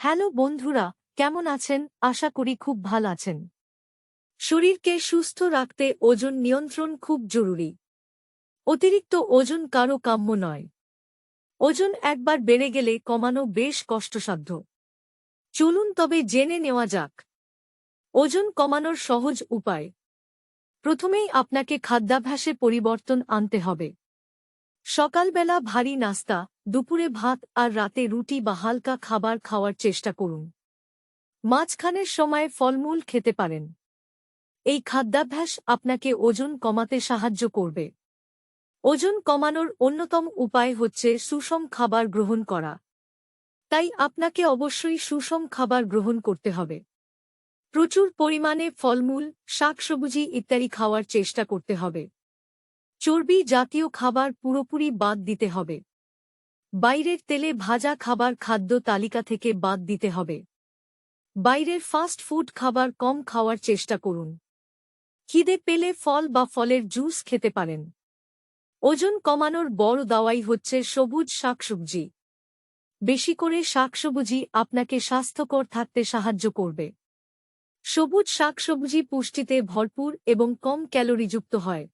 Hello বন্ধুরা, কেমন আছেন? আশা করি খুব ভালো আছেন। শরীরকে সুস্থ রাখতে ওজন নিয়ন্ত্রণ খুব জরুরি। অতিরিক্ত ওজন কারও কাম্য নয়। ওজন একবার বেড়ে গেলে কমানো বেশ কষ্টসাধ্য। চলুন তবে জেনে নেওয়া যাক। ওজন কমানোর সহজ উপায়। প্রথমেই আপনাকে খাদ্যাভ্যাসে পরিবর্তন আনতে হবে। সকালবেলা ভারী নাস্তা, দুপুরে ভাত আর রাতে রুটি বা হালকা খাবার খাওয়ার চেষ্টা করুন। মাঝখানের সময় ফলমূল খেতে পারেন। এই খাদ্যাভ্যাস আপনাকে ওজন কমাতে সাহায্য করবে। ওজন কমানোর অন্যতম উপায় হচ্ছে সুষম খাবার গ্রহণ করা। তাই আপনাকে অবশ্যই সুষম খাবার গ্রহণ করতে হবে। প্রচুর পরিমাণে ফলমূল, শাকসবজি ইত্যাদি খাওয়ার চেষ্টা করতে হবে। চর্বি জাতীয় খাবার পুরোপুরি বাদ দিতে হবে। বাইরের তেলে ভাজা খাবার খাদ্য তালিকা থেকে বাদ দিতে হবে। বাইরের ফাস্ট ফুড খাবার কম খাওয়ার চেষ্টা করুন। খিদে পেলে ফল বা ফলের জুস খেতে পারেন। ওজন কমানোর বড় দাওয়াই হচ্ছে সবুজ শাকসবজি। বেশি করে শাকসবজি আপনাকে স্বাস্থ্যকর থাকতে সাহায্য করবে। সবুজ শাকসবজি পুষ্টিতে ভরপুর এবং কম ক্যালোরিযুক্ত হয়।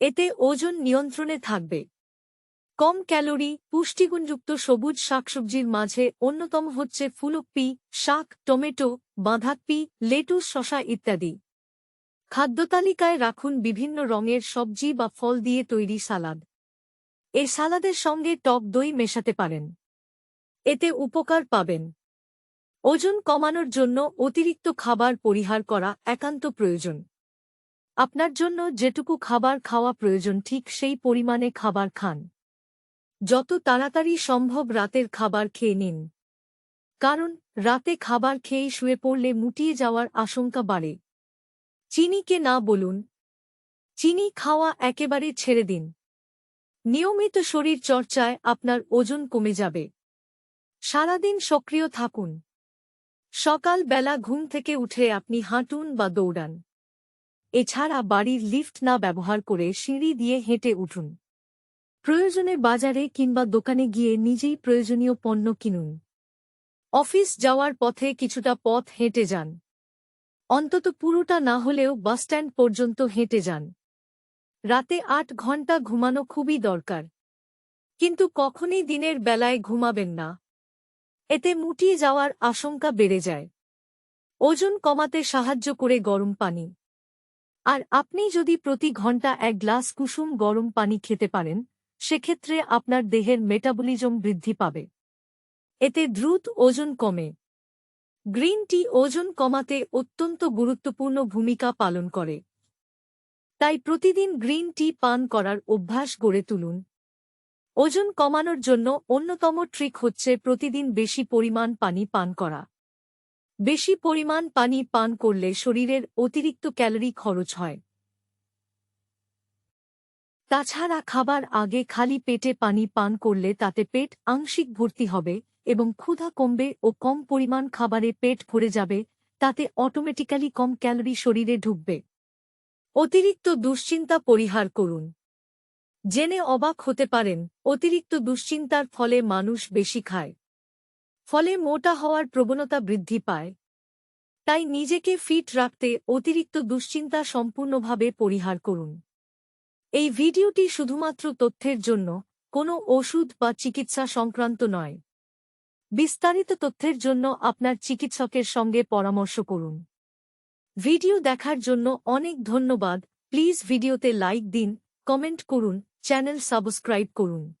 এতে ওজন নিয়ন্ত্রণে থাকবে। কম ক্যালোরি, পুষ্টিগুণযুক্ত সবুজ শাকসবজির মাঝে অন্যতম হচ্ছে ফুলকপি, শাক, টমেটো, বাঁধাকপি, লেটুস শশা ইত্যাদি। খাদ্যতালিকায় রাখুন বিভিন্ন রঙের সবজি বা ফল দিয়ে তৈরি সালাদ। এ সালাদের সঙ্গে টক দই মেশাতে পারেন। এতে উপকার পাবেন। ওজন কমানোর জন্য অতিরিক্ত খাবার পরিহার করা একান্ত প্রয়োজন। আপনার জন্য যেটুকু খাবার খাওয়া প্রয়োজন, ঠিক সেই পরিমাণে খাবার খান। যত তাড়াতাড়ি সম্ভব রাতের খাবার খেয়ে নিন। কারণ, রাতে খাবার খেয়ে শুয়ে পড়লে মুটিয়ে যাওয়ার আশঙ্কা বাড়ে। চিনিকে না বলুন। চিনি খাওয়া একেবারে ছেড়ে দিন। নিয়মিত শরীর চর্চায় আপনার ওজন কমে যাবে। সারাদিন সক্রিয় থাকুন। সকাল বেলা ঘুম থেকে উঠে আপনি হাঁটুন বা দৌড়ান। এছাড়া বাড়ির লিফট না ব্যবহার করে সিঁড়ি দিয়ে হেঁটে উঠুন। প্রয়োজনে বাজারে কিংবা দোকানে গিয়ে নিজেই প্রয়োজনীয় পণ্য কিনুন। অফিস যাওয়ার পথে কিছুটা পথ হেঁটে যান। অন্তত পুরোটা না হলেও বাসস্ট্যান্ড পর্যন্ত হেঁটে যান। রাতে আট ঘণ্টা ঘুমানো খুবই দরকার। কিন্তু কখনই দিনের বেলায় ঘুমাবেন না। এতে মুটিয়ে যাওয়ার আশঙ্কা বেড়ে যায়। ওজন কমাতে সাহায্য করে গরম পানি। আর আপনি যদি প্রতি ঘণ্টা এক গ্লাস কুসুম গরম পানি খেতে পারেন, সেক্ষেত্রে আপনার দেহের মেটাবলিজম বৃদ্ধি পাবে। এতে দ্রুত ওজন কমে। গ্রিন টি ওজন কমাতে অত্যন্ত গুরুত্বপূর্ণ ভূমিকা পালন করে। তাই প্রতিদিন গ্রিন টি পান করার অভ্যাস গড়ে তুলুন। ওজন কমানোর জন্য অন্যতম ট্রিক হচ্ছে প্রতিদিন বেশি পরিমাণ পানি পান করা। বেশি পরিমাণ পানি পান করলে শরীরের অতিরিক্ত ক্যালোরি খরচ হয়। তাছাড়া খাবার আগে খালি পেটে পানি পান করলে তাতে পেট আংশিক ভর্তি হবে এবং ক্ষুধা কমবে ও কম পরিমাণ খাবারে পেট ভরে যাবে, তাতে অটোমেটিক্যালি কম ক্যালোরি শরীরে ঢুকবে। অতিরিক্ত দুশ্চিন্তা পরিহার করুন। জেনে অবাক হতে পারেন, অতিরিক্ত দুশ্চিন্তার ফলে মানুষ বেশি খায়। ফলে মোটা হওয়ার প্রবণতা বৃদ্ধি পায়। তাই নিজেকে ফিট রাখতে অতিরিক্ত দুশ্চিন্তা সম্পূর্ণভাবে পরিহার করুন। এই ভিডিওটি শুধুমাত্র তথ্যের জন্য, কোনো ওষুধ বা চিকিৎসা সংক্রান্ত নয়। বিস্তারিত তথ্যের জন্য আপনার চিকিৎসকের সঙ্গে পরামর্শ করুন। ভিডিও দেখার জন্য অনেক ধন্যবাদ। প্লিজ ভিডিওতে লাইক দিন, কমেন্ট করুন, চ্যানেল সাবস্ক্রাইব করুন।